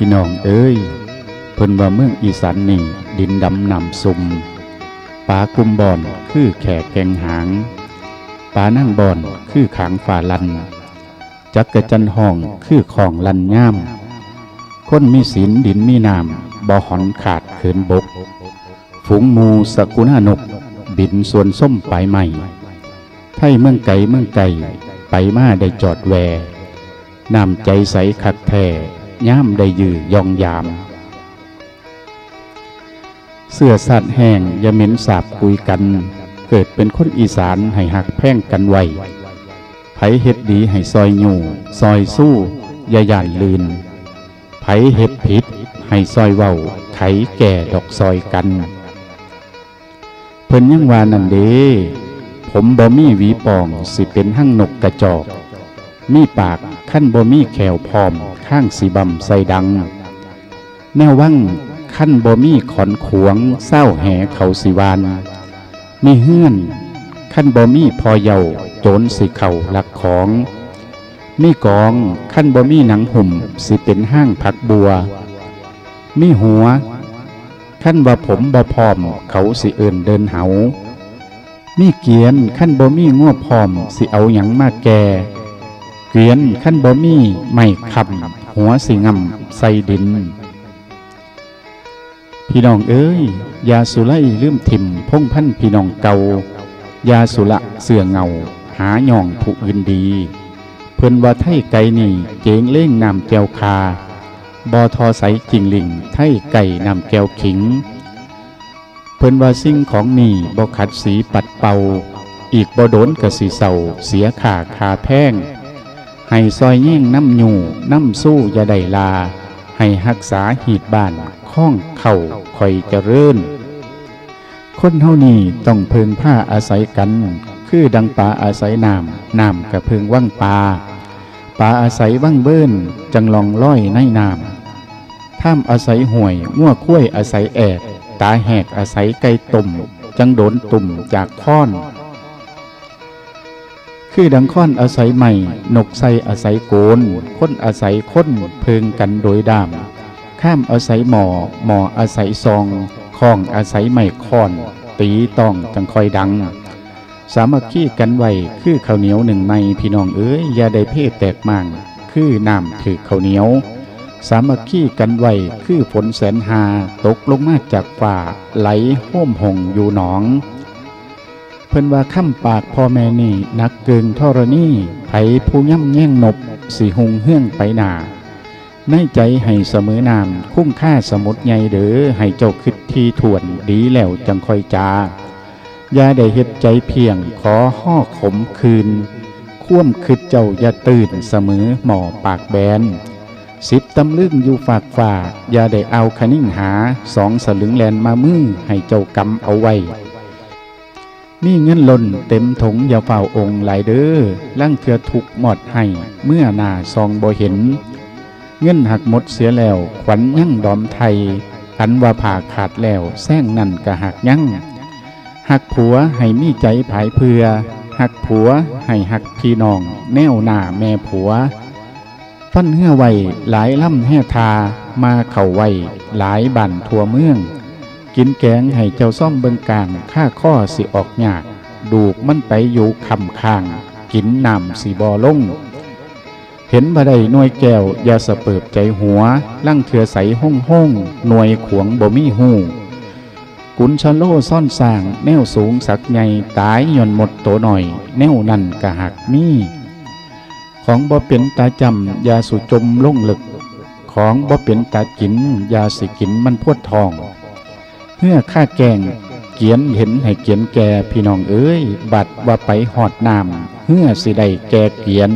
พี่น้องเอ้ย เพิ่นว่าเมืองอีสานนี่ดินดำนำซุมป่ากุมบอนคือแขกแกงหางป่านั่งบอนคือขางฝ่าลัน จักกะจันห้องคือของลันย่ามคนมีศีลดินมีนามบ่หอนขาดเขินบก ฝูงมูสกุณานก บินส่วนส้มไปใหม่ ไทยเมืองไก่เมืองไก่ไปมาได้จอดแวน้ำใจใสคักแท้ ย่ามได้ยือยองยาม เสื้อสัตว์แห้งยาเหม็นสาบคุยกัน เกิดเป็นคนอีสานให้หักแพ่งกันไวไผเฮ็ดดีให้ซอยอยู่ซอยสู้อย่าย่านลืนไผเฮ็ดผิดให้ซอยเว้าไถแก่ดอกซอยกัน เพิ่นยังว่านั่นเด้ผมบ่มีหวีปองสิเป็นหั่งนกกระจอก มีปาก ขั้นบ่มีแขวพร้อม ข้างสีบำใส่ดัง แนววังขั้นบ่มีขอนขวงเศร้าแหเขาสิวานมีเฮื่อนขั้นบ่มีพอเยาโจรสิเข่าลักของมีกองขั้นบ่มีหนังหุ่มสิเป็นห้างผักบัว มีหัวขั้นว่าผมบ่พร้อม เขาสิเอินเดินเหามีเกียนขั้นบ่มีง้อพร้อม สิเอาหยังมาแก่ กวียนขั้นบ่มีไม่คำหัวสิงำใส่ดิน พี่น้องเอ้ย ยาสุไลลืมถิ่มพงพันพี่น้องเก่ายาสุละเสื่อเงา หาย่องผู้อื่นดี เพิ่นว่าไทยไก่นี่เจงเล่งนำแก้วคาบอทอใสจริงลิงไทยไก่นำแก้วขิง เพิ่นว่าสิ่งของนี่บ่ขัดสีปัดเป่า อีกบ่โดนกะสีเศร้าเสียขาคาแพง ให้ซอยแย่งน้ำอยู่น้ำสู้อย่าได้ลา ให้รักษาหีดบ้านข้องเข่าคอยเจริญ คนเฮานี่ต้องเพิงผ้าอาศัยกัน คือดังปลาอาศัยน้ำน้ำกะเพิงว่างปลาปลาอาศัยว่างเบิ้นจังลองร้อยในน้ำท่ามอาศัยห่วยง่วคุ้ยอาศัยแอดตาแหกอาศัยไก่ตุ่มจังโดนตุ่มจากค้อน คือดังค้อนอาศัยใหม่ นกใส่อาศัยโกนค้นอาศัยค้นเพิงกันโดยดาม ข้ามอาศัยหมอหมออาศัยซองคล้องอาศัยไม่ค้อน ตีต้องจังคอยดัง สามัคคีกันไว้คือข้าวเหนียวหนึ่งไม่พี่น้องเอ้ยอย่าได้เพศแตกมั่งคือน้ำถือข้าวเหนียว สามัคคีกันไว้คือฝนแสนหาตกลงมาจากฝ่าไหลห้มหงอยู่หนอง พิ่นว่าค่ำปากพ่อแม่นี่นักเกิงทรณีไผผู้ย่ำแย่งนบสีหงเฮื่องไปหนาในใจให้เสมอนามคุ้มค่าสมุดใหญ่เด้อให้เจ้าคิดทีถ่วนดีแล้วจังคอยจาอย่าได้เฮ็ดใจเพียงขอห่อขมคืน คว่มคิดเจ้าอย่าตื่นเสมอหมอปากแบนสิบตำลึงอยู่ฝากฝ่าอย่าได้เอาคนิ่งหาสองสลึงแลนมามือให้เจ้ากำเอาไว้ มีเงินล่นเต็มถงอย่าเฝ้าองค์หลายเด้อลั่งเถือทุกหมดให้ เมื่อหน้าซองบ่เห็น เงินหักหมดเสียแล้ว ขวัญยั่งดอมไทย อันว่าผ่าขาดแล้วแซงนั่นกะหักยั่งหักผัวให้มีใจผายเพื่อหักผัวให้หักพี่น้อง แนวหน้าแม่ผัว ฟันเหื่อไว้หลายล่ำแห่ทามาเข่าไว้หลายบั่นทั่วเมือง กินแกงให้เจ้าซ่อมเบิงกลางข้าข้อสิออกหยากดูกมันไปอยู่คำข้าง กินน้ำสีบอลง เห็นบ่ได้หน่วยแก้ว อย่าสะเปิบใจหัว ลั่งเถือใสห้องห้องหน่วยขวงบ่มีหูกุนชะโลซ่อนสร้าง แนวสูงสักใหญ่ตายย่อนหมดโตหน่อย แนวนั่นกะหักมีของบ่เป็นตาจำยาสุจมลงหลึก ของบ่เป็นตากินยาสิกินมันพวดทอง เพื่อข้าแกงเกียนเห็นให้เกียนแก่พี่น้องเอ้ย บัดว่าไปหอดน้ำเพื่อสิได้แก่เกียน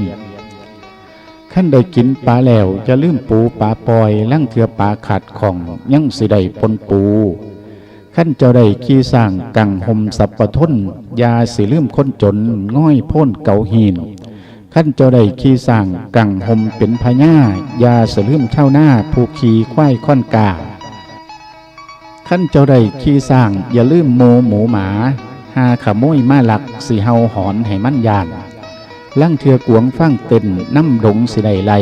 ขั้นได้กินปลาแล้วจะลืมปูปลาปล่อยลั่งเถือปลาขาดของยังสิได้ปนปู ขั้นเจ้าได้ขี้สร้างกังหมสับปะทนยาสิลืมค้นจนง่อยพ้นเก่าหินขั้นเจ้าได้ขี้สร้างกังหมเป็นพญายาสิลืมเช่าหน้าผู้ขี่ควายค่อนกา ขั้นเจ้าได้ขี้สร้าง อย่าลืมโมหมูหมาหาขโมยมาหลักสีเฮาหอนให้มันยานล่างเทือกวงฟังเต็นน้ำดงสิไดไล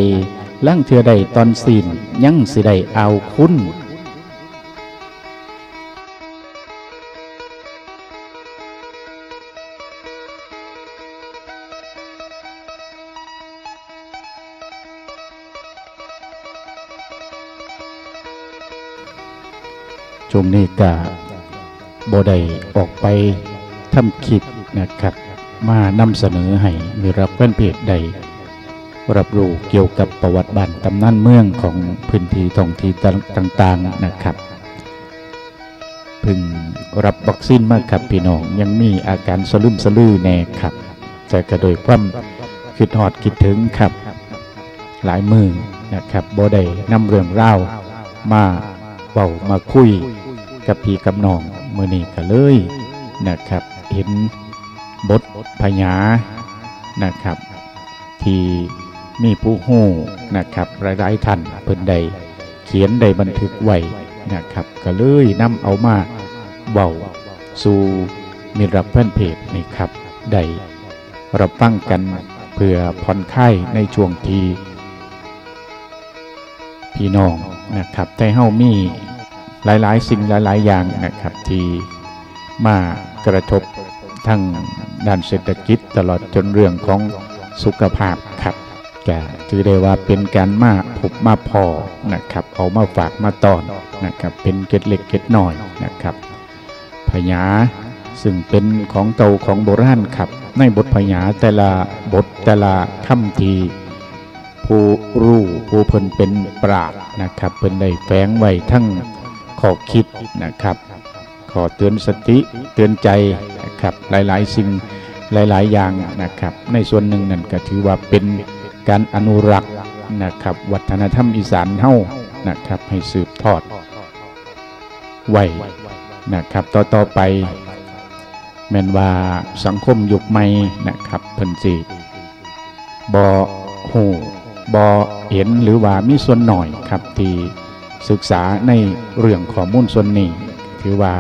ลั่งเทือใดตอนสีนยั่งสิได้เอาคุ้น ช่วงนี้ก็บ่ได้ออกไปทำคลิปนะครับ มานำเสนอให้มีรับแฟนเพจใดรับรู้เกี่ยวกับประวัติบ้านตำนานเมืองของพื้นที่ท้องที่ต่างๆนะครับพึ่งรับวัคซีนมากครับพี่น้องยังมีอาการสลืมสลือแน่ครับ แต่ก็โดยความคิดหอดคิดถึงครับ หลายมือนะครับบ่ได้นำเรื่องเล่ามา เบามาคุยกับพี่กับน้องมือนี้ก็เลยนะครับ เห็นบทพญานะครับ ที่มีผู้หู้นะครับหลายๆท่านเพิ่นใดเขียนได้บันทึกไว้นะครับก็เลยนำเอามาเบาสู่มิรรักแฟนเพจนี่ครับได้รับฟังกันเพื่อผ่อนคลายในช่วงที่พี่น้องนะครับแต่เฮามี หลายๆ สิ่งหลาย ๆ อย่างนะครับที่มากระทบทั้งด้านเศรษฐกิจตลอดจนเรื่องของสุขภาพครับก็ถือได้ว่าเป็นการมาพบมาพอนะครับเอามาฝากมาตอนนะครับเป็นเกล็ดเล็กเกล็ดน้อยนะครับพญาซึ่งเป็นของเก่าของโบราณครับในบทพญาแต่ละบทแต่ละคำทีผู้รู้ผู้เพิ่นเป็นปราดนะครับเพิ่นได้แฝงไว้ทั้ง ข้อคิดนะครับ ขอเตือนสติเตือนใจนะครับหลายๆ สิ่งหลาย ๆ อย่างนะครับ ในส่วนหนึ่งนั่นก็ถือว่าเป็นการอนุรักษ์นะครับ วัฒนธรรมอีสานเฮานะครับ ให้สืบทอดไว้นะครับ ต่อต่อไป แม่นว่าสังคมยุคใหม่นะครับเพิ่นสิบอหูบอเห็นหรือว่ามีส่วนหน่อยครับที่ ศึกษาในเรื่องข้อมูลส่วนนี้ถือว่า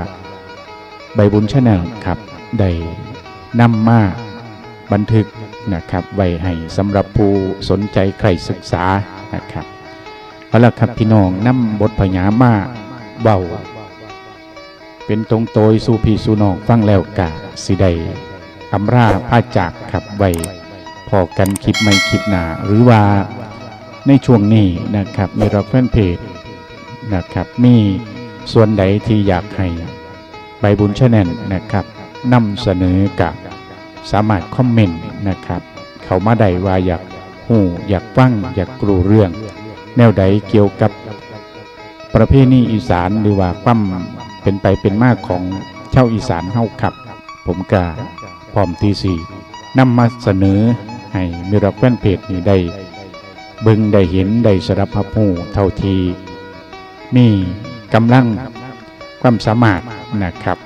ใบบุญชาแนลครับได้นำมาบันทึกนะครับไว้ให้สำหรับผู้สนใจใครศึกษานะครับเอาละครับพี่น้องนำบทพญามาเบาเป็นตรงโตยสู่พี่สู่น้องฟังแล้วกะสิได้อำราพาจากขับไว้พอกันคลิปไม่คลิปหนาหรือว่าในช่วงนี้นะครับมีรับแฟนเพจ นะครับ มีส่วนใดที่อยากให้ใบบุญชแนลนะครับนำเสนอกับสามารถคอมเมนต์นะครับ เขามาได้ว่าอยากหูอยากฟังอยากกรูเรื่อง แนวใดเกี่ยวกับประเพณีอีสานหรือว่าความเป็นไปเป็นมากของเช่าอีสานเฮาขับ ผมกาพร้อมตีสี่นำมาเสนอให้มีรับแฟนเพจนี้ได้บิ่งได้เห็นได้สรับพับหูเท่าที มีกำลังความสามารถนะครับ